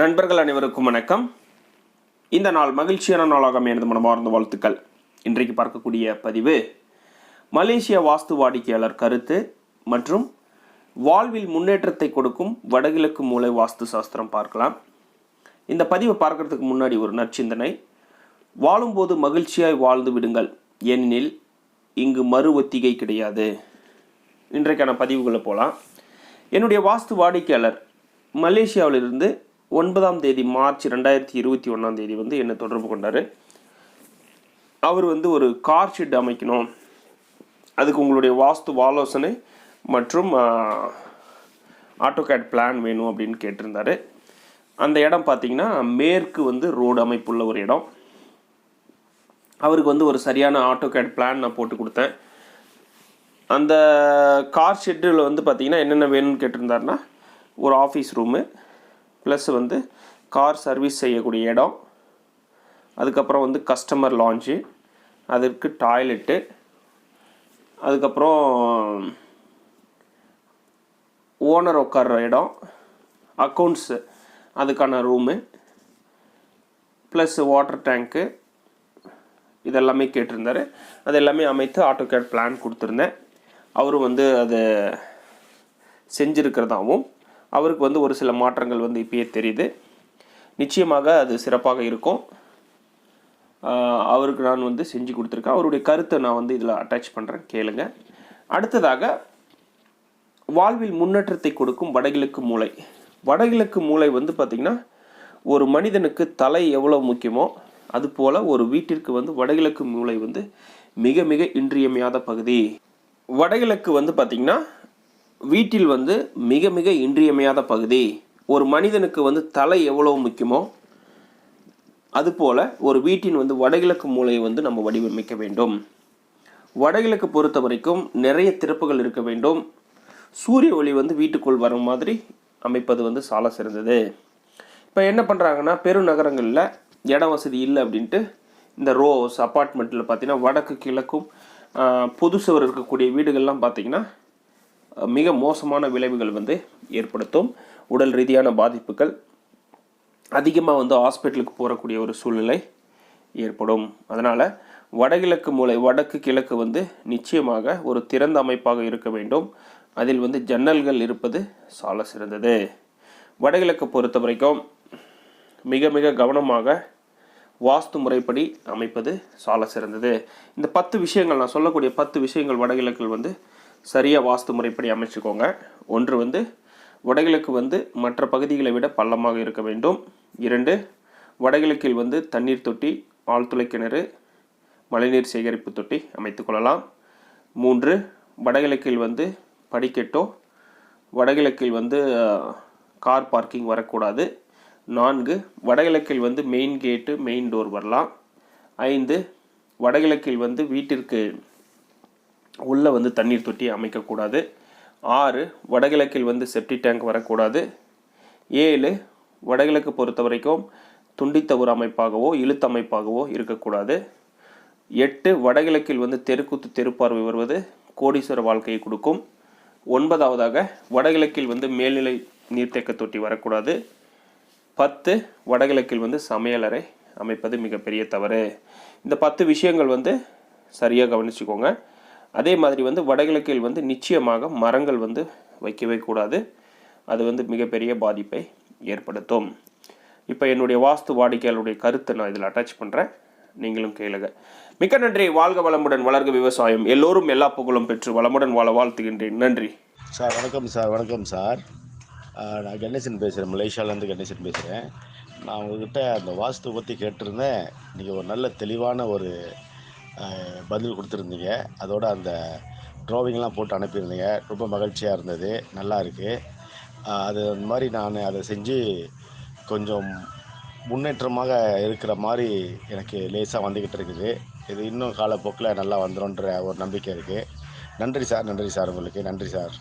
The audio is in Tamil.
நண்பர்கள் அனைவருக்கும் வணக்கம். இந்த நாள் மகிழ்ச்சியான நாளாக எனது மனமார்ந்த வாழ்த்துக்கள். இன்றைக்கு பார்க்கக்கூடிய பதிவு மலேசிய வாஸ்து வாடிக்கையாளர் கருத்து மற்றும் வாழ்வில் முன்னேற்றத்தை கொடுக்கும் வடகிழக்கு மூலை வாஸ்து சாஸ்திரம் பார்க்கலாம். இந்த பதிவை பார்க்கறதுக்கு முன்னாடி ஒரு நற்சிந்தனை. வாழும்போது மகிழ்ச்சியாய் வாழ்ந்து விடுங்கள். ஏனெனில் இங்கு மறு ஒத்திகை கிடையாது. இன்றைக்கான பதிவுகளை போகலாம் என்னுடைய வாஸ்து வாடிக்கையாளர் மலேசியாவிலிருந்து ஒன்பதாம் தேதி மார்ச் ரெண்டாயிரத்தி இருபத்தி ஒன்றாம் தேதி வந்து என்னை தொடர்பு கொண்டார். அவர் வந்து ஒரு கார் ஷெட் அமைக்கணும். அதுக்கு உங்களுடைய வாஸ்து ஆலோசனை மற்றும் ஆட்டோகேட் பிளான் வேணும் அப்படின்னு கேட்டிருந்தார். அந்த இடம் பார்த்தீங்கன்னா மேற்கு வந்து ரோடு அமைப்புள்ள ஒரு இடம். அவருக்கு வந்து ஒரு சரியான ஆட்டோகேட் பிளான் நான் போட்டு கொடுத்தேன். அந்த கார் ஷெட்டில் வந்து பார்த்தீங்கன்னா என்னென்ன வேணும்னு கேட்டிருந்தாருன்னா ஒரு ஆஃபீஸ் ரூமு ப்ளஸ் வந்து கார் சர்வீஸ் செய்யக்கூடிய இடம். அதுக்கப்புறம் வந்து கஸ்டமர் லான்ச்சு அதற்கு டாய்லெட்டு அதுக்கப்புறம் ஓனர் உட்கார்ற இடம் அக்கௌண்ட்ஸு அதுக்கான ரூமு ப்ளஸ் வாட்டர் டேங்க்கு இதெல்லாமே கேட்டிருந்தாரு. அது எல்லாமே அமைத்து ஆட்டோ கேட் பிளான் கொடுத்துருந்தேன். அவரும் வந்து அதை செஞ்சுருக்கிறதாவும் அவருக்கு வந்து ஒரு சில மாற்றங்கள் வந்து இப்பயே தெரியுது. நிச்சயமாக அது சிறப்பாக இருக்கும். அவருக்கு நான் வந்து செஞ்சு கொடுத்துருக்கேன். அவருடைய கருத்தை நான் வந்து இதில் அட்டாச் பண்ணுறேன் கேளுங்க. அடுத்ததாக வாழ்வில் முன்னேற்றத்தை கொடுக்கும் வடகிழக்கு மூளை. வடகிழக்கு மூளை வந்து பார்த்திங்கன்னா ஒரு மனிதனுக்கு தலை எவ்வளோ முக்கியமோ அதுபோல் ஒரு வீட்டிற்கு வந்து வடகிழக்கு மூளை வந்து மிக மிக இன்றியமையாத பகுதி. வடகிழக்கு வந்து பார்த்திங்கன்னா வீட்டில் வந்து மிக மிக இன்றியமையாத பகுதி. ஒரு மனிதனுக்கு வந்து தலை எவ்வளோ முக்கியமோ அதுபோல் ஒரு வீட்டின் வந்து வடகிழக்கு மூலையை வந்து நம்ம வடிவமைக்க வேண்டும். வடகிழக்கு பொறுத்த வரைக்கும் நிறைய திறப்புகள் இருக்க வேண்டும். சூரிய ஒளி வந்து வீட்டுக்குள் வர மாதிரி அமைப்பது வந்து சால சிறந்தது. இப்போ என்ன பண்ணுறாங்கன்னா பெருநகரங்களில் இட வசதி இல்லை அப்படின்ட்டு இந்த ரோஸ் அப்பார்ட்மெண்ட்டில் பார்த்தீங்கன்னா வடக்கு கிழக்கும் பொது சுவர் இருக்கக்கூடிய வீடுகள்லாம் பார்த்திங்கன்னா மிக மோசமான விளைவுகள் வந்து ஏற்படுத்தும். உடல் ரீதியான பாதிப்புகள் அதிகமாக வந்து ஹாஸ்பிட்டலுக்கு போகக்கூடிய ஒரு சூழ்நிலை ஏற்படும். அதனால் வடகிழக்கு மூலை வடக்கு கிழக்கு வந்து நிச்சயமாக ஒரு திறந்த அமைப்பாக இருக்க வேண்டும். அதில் வந்து ஜன்னல்கள் இருப்பது சால சிறந்தது. வடகிழக்கு பொறுத்த வரைக்கும் மிக மிக கவனமாக வாஸ்து முறைப்படி அமைப்பது சால சிறந்தது. இந்த பத்து விஷயங்கள் நான் சொல்லக்கூடிய பத்து விஷயங்கள் வடகிழக்கில் வந்து சரியாக வாஸ்து முறைப்படி அமைச்சுக்கோங்க. ஒன்று வந்து வடகிழக்கு வந்து மற்ற பகுதிகளை விட பள்ளமாக இருக்க வேண்டும். இரண்டு வடகிழக்கில் வந்து தண்ணீர் தொட்டி ஆழ்துளை கிணறு மழைநீர் சேகரிப்பு தொட்டி அமைத்துக்கொள்ளலாம் மூன்று வடகிழக்கில் வந்து படிக்கட்டோ வடகிழக்கில் வந்து கார் பார்க்கிங் வரக்கூடாது. நான்கு வடகிழக்கில் வந்து மெயின் கேட்டு மெயின் டோர் வரலாம். ஐந்து வடகிழக்கில் வந்து வீட்டிற்கு உள்ளே வந்து தண்ணீர் தொட்டி அமைக்கக்கூடாது. ஆறு வடகிழக்கில் வந்து செப்டி டேங்க் வரக்கூடாது. ஏழு வடகிழக்கு பொறுத்த வரைக்கும் துண்டித்த ஒரு அமைப்பாகவோ இழுத்த அமைப்பாகவோ இருக்கக்கூடாது. எட்டு வடகிழக்கில் வந்து தெருக்கூத்து தெருப்பார்வை வருவது கோடீஸ்வர வாழ்க்கையை கொடுக்கும். ஒன்பதாவதாக வடகிழக்கில் வந்து மேல்நிலை நீர்த்தேக்க தொட்டி வரக்கூடாது. பத்து வடகிழக்கில் வந்து சமையலறை அமைப்பது மிகப்பெரிய தவறு. இந்த பத்து விஷயங்கள் வந்து சரியாக கவனிச்சுக்கோங்க. அதே மாதிரி வந்து வடகிழக்கில் வந்து நிச்சயமாக மரங்கள் வந்து வைக்கவே கூடாது. அது வந்து மிகப்பெரிய பாதிப்பை ஏற்படுத்தும். இப்போ என்னுடைய வாஸ்து வாடிக்கையாளருடைய கருத்தை நான் இதில் அட்டாச் பண்ணுறேன் நீங்களும் கேளுங்க. மிக்க நன்றி. வாழ்க வளமுடன். வளர்க விவசாயம். எல்லோரும் எல்லா புகழும் பெற்று வளமுடன் வாழ வாழ்த்துகின்றேன். நன்றி. சார் வணக்கம் சார். வணக்கம் சார். நான் கணேசன் பேசுகிறேன் மலேசியாவிலேருந்து கணேசன் பேசுகிறேன் நான் உங்ககிட்ட அந்த வாஸ்து பற்றி கேட்டிருந்தேன். நீங்கள் ஒரு நல்ல தெளிவான ஒரு பதில் கொடுத்துருந்தீங்க. அதோட அந்த ட்ராவிங்லாம் போட்டு அனுப்பியிருந்தீங்க. ரொம்ப மகிழ்ச்சியாக இருந்தது. நல்லா இருக்குது அது அந்த மாதிரி நான் அதை செஞ்சு கொஞ்சம் முன்னேற்றமாக இருக்கிற மாதிரி எனக்கு லேசாக வந்துக்கிட்டு இருக்குது. இது இன்னும் காலப்போக்கில் நல்லா வந்துடும்ன்ற ஒரு நம்பிக்கை இருக்குது நன்றி சார் நன்றி சார் உங்களுக்கு. நன்றி சார்.